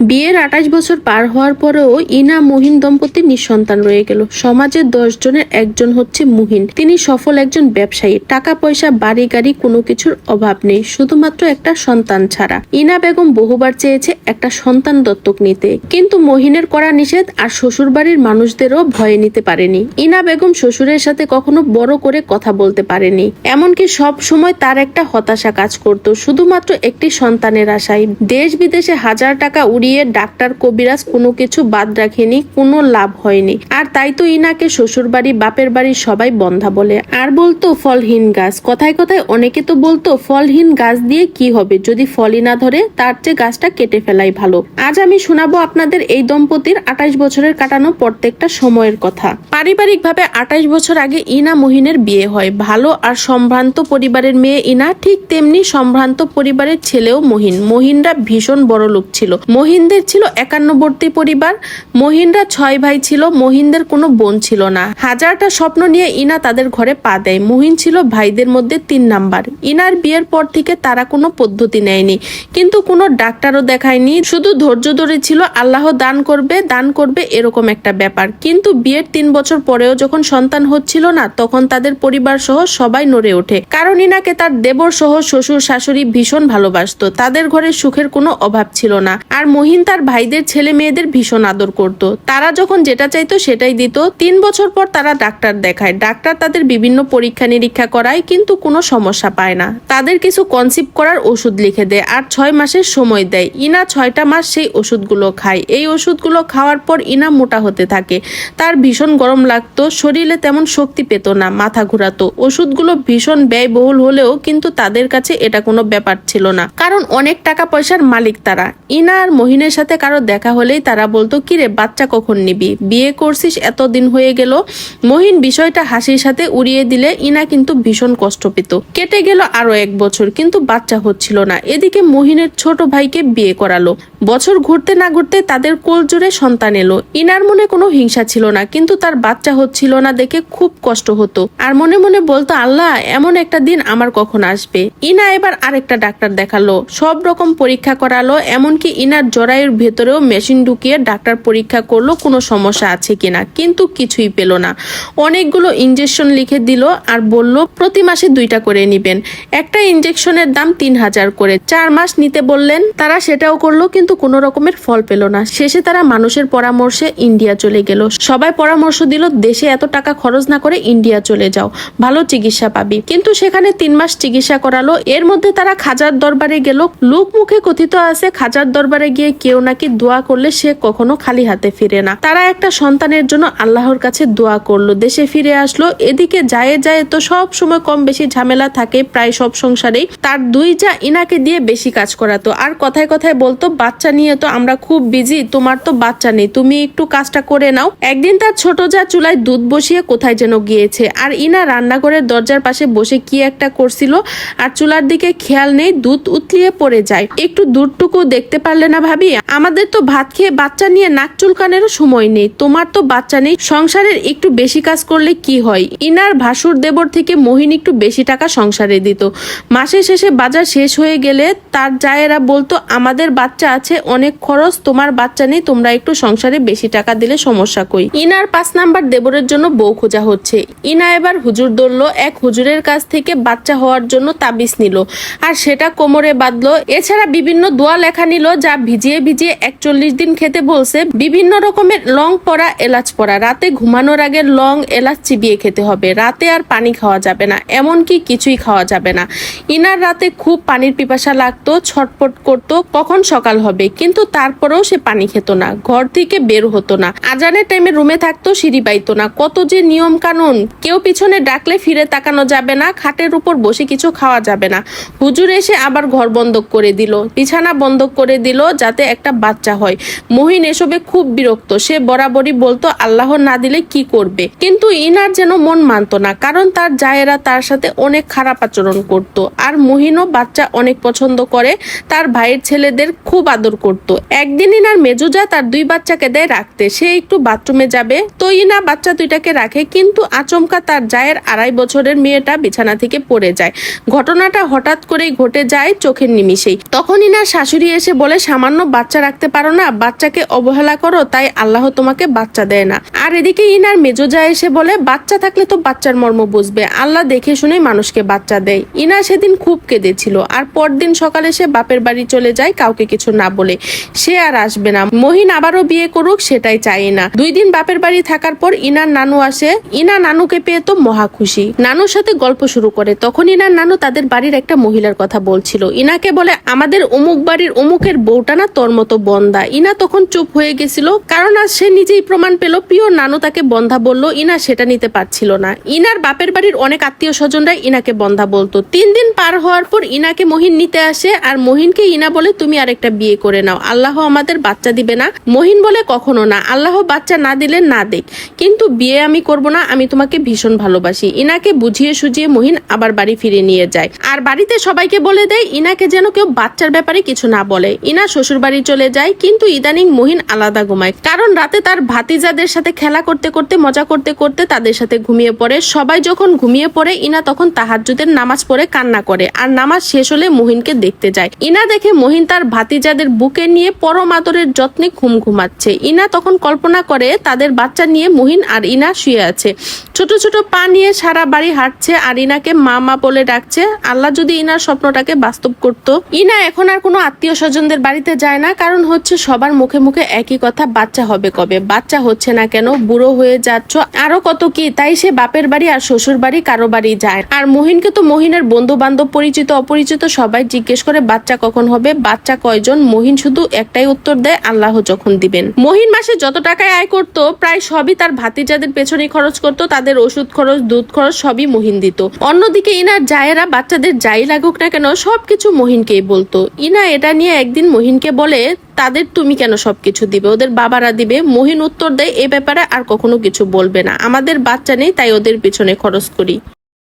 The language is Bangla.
বিয়ের আঠাশ বছর পার হওয়ার পরেও ইনা মুহিন দম্পতি নিঃসন্তান রয়ে গেল। সমাজের দশ জনের একজন হচ্ছে মুহিন। তিনি সফল একজন ব্যবসায়ী। টাকা, পয়সা, বাড়ি, গাড়ি কোনো কিছুর অভাব নেই। শুধুমাত্র একটা সন্তান ছাড়া। ইনা বেগম বহুবার চেয়েছে একটা সন্তান দত্তক নিতে। কিন্তু মহিনের করা নিষেধ আর শ্বশুরবাড়ির মানুষদেরও ভয়ে নিতে পারেনি। ইনা বেগম শ্বশুরের সাথে কখনো বড় করে কথা বলতে পারেনি। এমনকি সব সময় তার একটা হতাশা কাজ করত। শুধুমাত্র একটি সন্তানের আশায়। দেশ বিদেশে হাজার টাকা উড়িয়ে ডাক্তার কবিরাজ কোনো কিছু বাদ রাখেনি, কোনো লাভ হয়নি। আর তাই তো ইনাকে শ্বশুর বাড়ি বাপের বাড়ি সবাই বন্ধা বলে। আর বলতো, ফলহীন গাছ। কথায় কথায় অনেকে তো বলতো, ফলহীন গাছ দিয়ে কি হবে? যদি ফলই না ধরে, তার চেয়ে গাছটা কেটে ফেলাই ভালো। আজ আমি শোনাবো আপনাদের এই দম্পতির আঠাশ বছরের কাটানো প্রত্যেকটা সময়ের কথা। পারিবারিকভাবে আঠাশ বছর আগে ইনা মহিনের বিয়ে হয়। ভালো আর সম্ভ্রান্ত পরিবারের মেয়ে ইনা ঠিক তেমনি সম্ভ্রান্ত পরিবারের ছেলেও মহিন। মহিনরা ভীষণ বড় লোক ছিল মহিনদের ছিল একান্নবর্তী পরিবার। মহিনরা ছয় ভাই ছিল, মহিনদের কোনো বোন ছিল না। হাজারটা স্বপ্ন নিয়ে ইনা তাদের ঘরে পা দেয়। মহিন ছিল ভাইদের মধ্যে তিন নাম্বার। ইনার বিয়ের পর থেকে তারা কোনো পদ্ধতি নেয়নি, কিন্তু কোনো ডাক্তারও দেখায়নি। শুধু ধৈর্য ধরে ছিল, আল্লাহ দান করবে দান করবে এরকম একটা ব্যাপার। কিন্তু বিয়ের তিন বছর পরেও যখন সন্তান হচ্ছিল না, তখন তাদের পরিবার সহ সবাই নড়ে ওঠে। কারণ ইনাকে তার দেবর সহ শ্বশুর শাশুড়ি ভীষণ ভালোবাসতো। তাদের ঘরে সুখের কোনো অভাব ছিল না। আর মহিন তার ভাইদের ছেলে মেয়েদের ভীষণ আদর করত। তারা যখন যেটা চাইতো সেটাই দিত। তিন বছর পর তারা ডাক্তার দেখায়। ডাক্তার তাদের বিভিন্ন পরীক্ষা নিরীক্ষা করায়, কিন্তু কোনো সমস্যা পায় না। তাদের কিছু কনসিভ করার ওষুধ লিখে দেয় আর ছয় মাসের সময় দেয়। ইনা ছয়টা মাস সেই ওষুধগুলো খায়। এই ওষুধগুলো খাওয়ার পর ইনা মোটা হতে থাকে। তার ভীষণ গরম লাগতো, শরীরে তেমন শক্তি পেত না, মাথা ঘোরাতো। ওষুধগুলো ভীষণ ব্যয়বহুল হলেও কিন্তু তাদের কাছে এটা কোনো ব্যাপার ছিল না। কারণ অনেক টাকা পয়সার মালিক তারা। ইনা আর মহিনের সাথে কারও দেখা হলেই তারা বলতো, কিরে, বাচ্চা কখন নিবি? বিয়ে করছিস, এতদিন হয়ে গেল। মহিন বিষয়টা হাসির সাথে উড়িয়ে দিলে ইনা কিন্তু ভীষণ কষ্ট পেত। কেটে গেল আরও এক বছর, কিন্তু বাচ্চা হচ্ছিল না। এদিকে মহিনের ছোট ভাইকে বিয়ে করালো। বছর ঘুরতে না ঘুরতে তাদের কোল জোরে সন্তান এলো। ইনার মনে কোনো হিংসা ছিল না, কিন্তু তার বাচ্চা হচ্ছিল না দেখে খুব কষ্ট হতো। আর মনে মনে বলতো, আল্লাহ, এমন একটা দিন আমার কখন আসবে? ইনা এবার আরেকটা ডাক্তার দেখাল। সব রকম পরীক্ষা করালো, এমনকি ইনার জরায়ুর ভেতরেও মেশিন ঢুকিয়ে ডাক্তার পরীক্ষা করল, কোনো সমস্যা আছে কিনা কিন্তু কিছুই পেল না। অনেকগুলো ইঞ্জেকশন লিখে দিল আর বলল, প্রতি মাসে দুইটা করে নিবেন। একটা ইঞ্জেকশনের দাম তিন হাজার করে। চার মাস নিতে বললেন, তারা সেটাও করল, কিন্তু কোনো রকমের ফল পেল না। শেষে তারা মানুষের পরামর্শে ইন্ডিয়া চলে গেল। সবাই পরামর্শ দিল, দেশে এত টাকা খরচ না করে ইন্ডিয়া চলে যাও। ভালো চিকিৎসা পাবি। কিন্তু সেখানে তিন মাস চিকিৎসা করালো। এর মধ্যে তারা খাজার দরবারে গেল। লোক মুখে কথিত আছে, খাজার দরবারে গিয়ে কেউ নাকি দোয়া করলে সে কখনো খালি হাতে ফিরে না। তারা একটা সন্তানের জন্য আল্লাহর কাছে দোয়া করল। দেশে ফিরে আসলো। এদিকে যায় যায় তো সব সময় কম বেশি ঝামেলা থাকে প্রায় সব সংসারেই। তার দুই যা ইনাকে দিয়ে বেশি কাজ করাতো। আর কথায় কথায় বলতো, বাচ্চা নিয়ে তো আমরা খুব বিজি তোমার তো বাচ্চা নেই। তুমি একটু কাজটা করে নাও। একদিন তার ছোট যা চুলায় দুধ বসিয়ে কোথায় যেন গিয়েছে। আর ইনা রান্নাঘরের দরজার পাশে বসে কি একটা করছিল। আর চুলার দিকে খেয়াল নেই, দুধ উতলিয়ে পড়ে যায়। একটু দুধটুকু দেখতে পারলে না ভাবি? আমাদের তো ভাত খেয়ে বাচ্চা নিয়ে নাক চুলকানেরও সময় নেই। তোমার তো বাচ্চা নেই। সংসারের একটু বেশি কাজ করলে কি হয়? ইনার ভাসুর দেবর থেকে মহিন একটু বেশি টাকা সংসারে দিত। মাসের শেষে বাজার শেষ হয়ে গেলে তার জায়েরা বলতো, আমাদের বাচ্চা আছে, অনেক খরচ, তোমার বাচ্চা নেই, তোমরা একটু সংসারে বেশি টাকা দিলে সমস্যা কই? ইনার পাঁচ নাম্বার দেবরের জন্য বউ খোঁজা হচ্ছে। ইনা এবার হুজুর ধরলো, এক হুজুরের কাছ থেকে বাচ্চা হওয়ার জন্য তাবিজ নিল। আর সেটা কোমরে বাঁধলো। এছাড়া বিভিন্ন দোয়া লেখা নিল যা ভিজিয়ে ভিজিয়ে একচল্লিশ দিন খেতে বলছে, বিভিন্ন রকমের লং পরা এলাচ পরা। রাতে ঘুমানোর আগে লং এলাচ চিবিয়ে খেতে হবে। রাতে আর পানি খাওয়া যাবে না। এমনকি কিছুই খাওয়া যাবে না। ইনার রাতে খুব পানির পিপাসা লাগতো ছটপট করতো, কখন সকাল হবে। কিন্তু তারপরেও সে পানি খেত না। ঘর থেকে বের হতো না। আজানের টাইমে রুমে থাকতো, সিঁড়ি পাইতো না। কত যে নিয়ম কানুন কেউ পিছনে ডাকলে ফিরে তাকানো যাবে না। খাটের উপর বসে কিছু খাওয়া যাবে না। হুজুর এসে আবার ঘর বন্ধ করে দিল। বিছানা বন্ধ করে দিল যাতে একটা বাচ্চা হয়। মহিন এসবে খুব বিরক্ত। সে বরাবরই বলতো, আল্লাহ না দিলে কি করবে? কিন্তু ইনার যেন মন মানতো না, কারণ তার জায়েরা তার সাথে অনেক খারাপ আচরণ করত। আর মহিনও বাচ্চা অনেক পছন্দ করে, তার ভাইয়ের ছেলেদের খুব আদর করত। একদিন ইনার মেজুজা তার দুই বাচ্চাকে দেয় রাখতে। সে একটু বাথরুমে যাবে। তো ইনা বাচ্চা দুইটাকে রাখে, কিন্তু আচমকা তার জায়ের আড়াই বছরের মেয়েটা বিছানা থেকে পড়ে যায়। ঘটনাটা হঠাৎ করেই ঘটে যায় চোখের নিমিষেই। তখন ইনার শাশুড়ি এসে বলে, সামান্য বাচ্চা রাখতে পারো না, বাচ্চাকে অবহেলা করো, তাই আল্লাহ তোমাকে বাচ্চা দেয় না। আর এদিকে ইনার মেজোজা এসে বলে, বাচ্চা থাকলে তো বাচ্চার মর্ম বুঝবে, আল্লাহ দেখে শুনে মানুষকে বাচ্চা দেয়। ইনা সেদিন খুব কেঁদেছিল, আর পরদিন সকালে সে বাপের বাড়ি চলে যায়, কাউকে কিছু না বলে। সে আর আসবে না, মহিন আবারও বিয়ে করুক, সেটাই চাই না দুই দিন বাপের বাড়ি থাকার পর ইনার নানু আসে, ইনা নানুকে পেয়ে তো মহা খুশি। নানুর সাথে গল্প শুরু করে, তখন ইনার নানু তাদের বাড়ির একটা মহিলার কথা বলছিল। ইনাকে বলে, আমাদের অমুক বাড়ির অমুকের বউটা না তোর মতো বন্দা। ইনা তখন চুপ হয়ে গেছিল, কারণ আজ সে নিজেই প্রমাণ পেল, প্রিয় নানু তাকে বন্ধা বলল, ইনা সেটা নিতে পারছিল না। ইনার বাপের বাড়ির অনেক আত্মীয় স্বজনরা ইনাকে বন্ধা বলতো। তিন দিন পার হওয়ার পর ইনাকে মহিন নিতে আসে, আর মহিনকে ইনা বলে, তুমি আরেকটা বিয়ে করে নাও। আল্লাহ আমাদের বাচ্চা দিবে না। মহিন বলে, কখনো না। আল্লাহ বাচ্চা না দিলে না দেখ কিন্তু বিয়ে আমি করব না, আমি তোমাকে ভীষণ ভালোবাসি। ইনাকে বুঝিয়ে সুঝিয়ে মহিন আবার বাড়ি ফিরে নিয়ে যায়। আর বাড়িতে সবাইকে বলে দেয়, ইনাকে যেন কেউ বাচ্চার ব্যাপারে কিছু না বলে। ইনা শ্বশুর বাড়ি চলে যায়, কিন্তু ইদানিং মহিন আলাদা ঘুমায়। কারণ রাতে তার ভাতিজাদের সাথে খেলা করতে করতে, মজা করতে করতে তাদের সাথে ঘুমিয়ে পড়ে। সবাই যখন ঘুমিয়ে পড়ে, ইনা তখন তাহাজ্জুদের নামাজ পড়ে, কান্না করে। আর নামাজ শেষ হলে মহিনকে দেখতে যায়। ইনা দেখে মহিন তার ভাতিজাদের বুকে নিয়ে পরম আদরের যত্নে ঘুম ঘুমাচ্ছে। ইনা তখন কল্পনা করে তাদের বাচ্চা নিয়ে মহিন আর ইনা শুয়ে আছে। ছোট ছোট পা নিয়ে সারা বাড়ি হাঁটছে আর ইনাকে মা মা বলে ডাকছে। আল্লাহ যদি ইনার স্বপ্নটাকে বাস্তব করত। ইনা এখন আর কোনো আত্মীয় স্বজনদের বাড়িতে যায় না, কারণ হচ্ছে সবার মুখে মুখে একই কথা, বাচ্চা হবে কবে? বাচ্চা হচ্ছে না কেন? বুড়ো হয়ে যাচ্ছ, আরও কত কি? তাই সে বাপের বাড়ি আর শ্বশুর বাড়ি কারও বাড়ি যায়। আর মহিনকে তো মহিনের বন্ধু বান্ধব পরিচিত, অপরিচিত সবাই জিজ্ঞেস করে, বাচ্চা কখন হবে? বাচ্চা কয়জন? মহিন শুধু একটাই উত্তর দেয়, আল্লাহ যখন দিবেন। মহিন মাসে যত টাকায় আয় করত, প্রায় সবই তার ভাতিজাদের পেছনে খরচ করত, তাদের ওষুধ খরচ, দুধ খরচ, সবই মহিন দিত। অন্যদিকে ইনার জায়েরা বাচ্চাদের যাই লাগুক না কেন, সবকিছু মহিনকেই বলতো। ইনা এটা নিয়ে একদিন মহিনকে বলে, তাদের তুমি কেন সবকিছু দিবে? ওদের বাবারা দিবে। মহিন উত্তর দেয়, এ ব্যাপারে আর কখনো কিছু বলবে না। আমাদের বাচ্চা নেই, তাই ওদের পিছনে খরচ করি।